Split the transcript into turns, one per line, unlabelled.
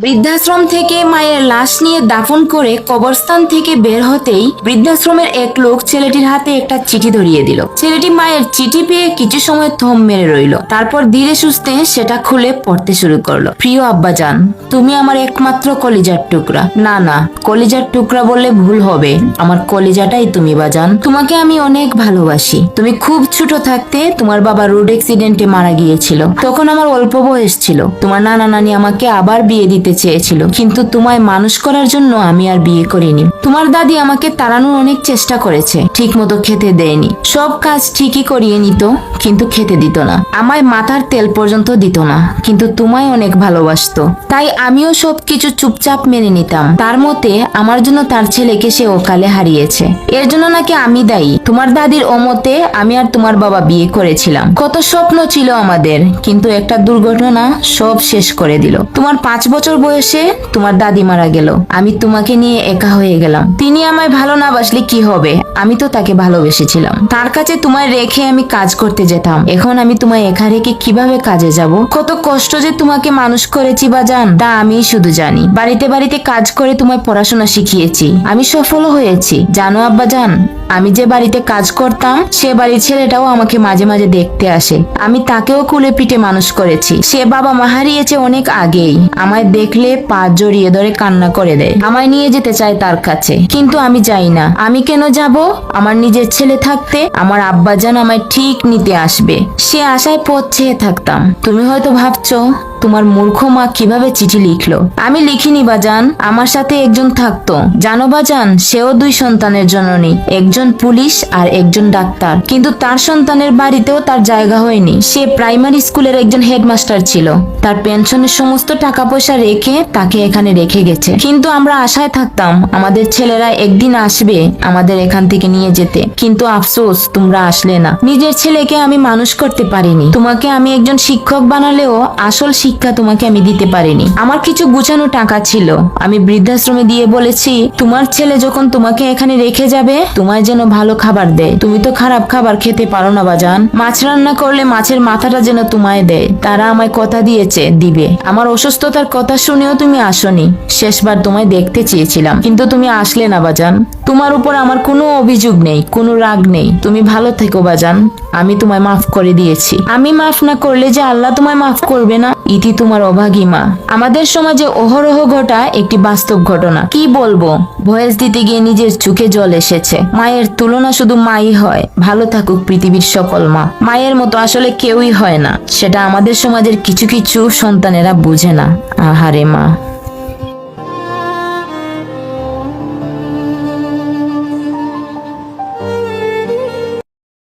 বৃদ্ধাশ্রম থেকে মায়ের লাশ নিয়ে দাফন করে কবরস্থান থেকে বের হতেই বৃদ্ধাশ্রমের এক লোক ছেলেটির হাতে একটা চিঠি ধরিয়ে দিল। ছেলেটি মায়ের চিঠি পেয়ে কিছু সময় থম মেরে রইল। তারপর ধীরে সুস্থে সেটা খুলে পড়তে শুরু করল। প্রিয় আব্বাজান, তুমি আমার একমাত্র কলিজার টুকরা। না না, কলিজার টুকরা বললে ভুল হবে। আমার কলিজাটাই তুমি বাজান। তোমাকে আমি অনেক ভালোবাসি। তুমি খুব ছোট থাকতে তোমার বাবা রোড অ্যাক্সিডেন্টে মারা গিয়েছিল। তখন আমার অল্প বয়স ছিল। তোমার নানা নানি আমাকে আবার বিয়ে দিতে চেয়েছিল। কিন্তু তোমায় মানুষ করার জন্য আমি আর বিয়ে করিনি। তোমার দাদি আমাকে তাড়ানোর অনেক চেষ্টা করেছে। ঠিক মতো খেতে দেয়নি। সব কাজ ঠিকই করিয়ে নিত, কিন্তু খেতে দিত না। আমায় মাথার তেল পর্যন্ত দিত না, কিন্তু তোমায় অনেক ভালোবাসতো। তাই আমিও সব কিছু চুপচাপ মেনে নিতাম। তার মতে, আমার জন্য তার ছেলেকে সে ওকালে হারিয়েছে। এর জন্য নাকি আমি দায়ী। তোমার দাদির অমতে আমি আর তোমার বাবা বিয়ে করেছিলাম। কত স্বপ্ন ছিল আমাদের, কিন্তু একটা দুর্ঘটনা সব শেষ করে দিল। তোমার পাঁচ বছর বয়সে তোমার দাদি মারা গেল। আমি তোমাকে নিয়ে একা হয়ে গেলাম। তিনি আমায় ভালো না বাসলে কি হবে? আমি তো তাকে ভালোবেসেছিলাম। তার কাছে তোমায় রেখে আমি কাজ করতে যেতাম। এখন আমি তোমায় একা রেখে কীভাবে কাজে যাব? কত কষ্ট যে তোমাকে মানুষ করেছি বা জান, তা আমি শুধু জানি। বাড়িতে বাড়িতে কাজ করে তোমায় পড়াশোনা শিখিয়েছি। আমি সফল হয়েছি। জানো আব্বা জান, আমি যে বাড়িতে কাজ করতাম, সে বাড়ির ছেলেটাও আমাকে মাঝে মাঝে দেখতে আসে। আমি তাকেও কুলে পিঠে মানুষ করেছি। সে বাবা মা হারিয়েছে অনেক আগেই। আমায় দেখলে পা জড়িয়ে ধরে কান্না করে দেয়। আমায় নিয়ে যেতে চায় তার কাছে। কিন্তু আমি যাই না। আমি কেন যাব? আমার নিজের ছেলে থাকতে আমার আব্বা আব্বাজান আমায় ঠিক নিতে আসবে। সে আশায় পথ চেয়ে থাকতাম। তুমি হয়তো ভাবছ তোমার মূর্খ মা কীভাবে চিঠি লিখলো? আমি লিখিনি বাজান, আমার সাথে একজন থাকতো। জানো বাজান, সেও দুই সন্তানের জননী, একজন পুলিশ আর একজন ডাক্তার। কিন্তু তার সন্তানের বাড়িতেও তার জায়গা হয়নি। সে প্রাইমারি স্কুলের একজন হেডমাস্টার ছিল। তার পেনশনের সমস্ত টাকা পয়সা রেখে তাকে এখানে রেখে গেছে। কিন্তু আমরা আশায় থাকতাম, আমাদের ছেলেরা একদিন আসবে আমাদের এখান থেকে নিয়ে যেতে। কিন্তু আফসোস, তোমরা আসলে না। নিজের ছেলেকে আমি মানুষ করতে পারিনি। তোমাকে আমি একজন শিক্ষক বানালেও আসল শিক্ষা তোমাকে আমি দিতে পারিনি। আমার কিছু গুছানো টাকা ছিল। আমি বৃদ্ধাশ্রমে দিয়ে বলেছি, তোমার ছেলে যখন তোমাকে এখানে রেখে যাবে, তোমায় যেন ভালো খাবার দেয়। তুমি তো খারাপ খাবার খেতে পারো না, বাজান। মাছ রান্না করলে মাছের মাথাটা যেন তোমায় দেয়। তারা আমায় কথা দিয়েছে, দিবে। আমার অসুস্থতার কথা শুনেও তুমি আসনি। শেষবার তোমায় দেখতে চেয়েছিলাম। কিন্তু তুমি আসলে না, বাজান। তোমার উপর আমার কোনো অভিযোগ নেই, কোনো রাগ নেই। তুমি ভালো থেকো বাজান, আমি তোমায় মাফ করে দিয়েছি। আমি মাফ না করলে যে আল্লাহ তোমায় মাফ করবে না, ইতি তোমার অভাগী মা। আমাদের সমাজে অহরহ ঘটা একটি বাস্তব ঘটনা। কি বলব? ভয়েস দিতে গিয়ে নিজের চোখে জল এসেছে। মায়ের তুলনা শুধু মাই হয়, ভালো থাকুক পৃথিবীর সকল মা। মায়ের মতো আসলে কেউই হয় না, সেটা আমাদের সমাজের কিছু কিছু সন্তানেরা বুঝে না। আহারে মা।